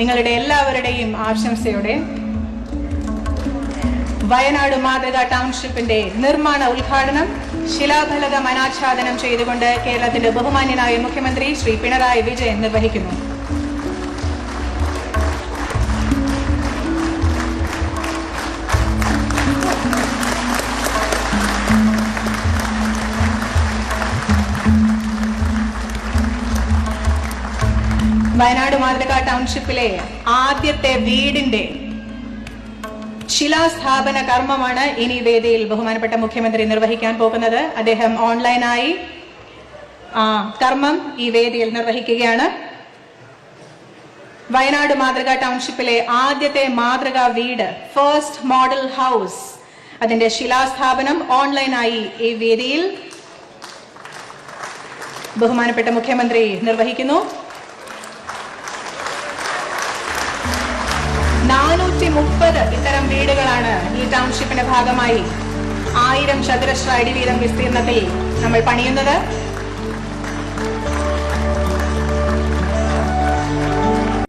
നിങ്ങളുടെ എല്ലാവരുടെയും ആശംസയോടെ വയനാട് മാതൃക ടൗൺഷിപ്പിന്റെ നിർമ്മാണ ഉദ്ഘാടനം ശിലാഫലകം അനാച്ഛാദനം ചെയ്തുകൊണ്ട് കേരളത്തിന്റെ ബഹുമാന്യനായ മുഖ്യമന്ത്രി ശ്രീ പിണറായി വിജയൻ നിർവഹിക്കുന്നു. വയനാട് മാതൃക ടൗൺഷിപ്പിലെ ആദ്യത്തെ വീടിന്റെ ശിലാസ്ഥാപന കർമ്മമാണ് ഇനി വേദിയിൽ ബഹുമാനപ്പെട്ട മുഖ്യമന്ത്രി നിർവഹിക്കാൻ പോകുന്നത്. അദ്ദേഹം ഓൺലൈനായി ആ കർമ്മം ഈ വേദിയിൽ നിർവഹിക്കുകയാണ്. വയനാട് മാതൃക ടൗൺഷിപ്പിലെ ആദ്യത്തെ മാതൃക വീട് ഫസ്റ്റ് മോഡൽ ഹൗസ് അതിന്റെ ശിലാസ്ഥാപനം ഓൺലൈനായി ഈ വേദിയിൽ ബഹുമാനപ്പെട്ട മുഖ്യമന്ത്രി നിർവഹിക്കുന്നു. നാനൂറ്റി മുപ്പത് ഇത്തരം വീടുകളാണ് ഈ ടൗൺഷിപ്പിന്റെ ഭാഗമായി ആയിരം ചതുരശ്ര അടി വീതം വിസ്തീർണത്തിൽ നമ്മൾ പണിയുന്നത്.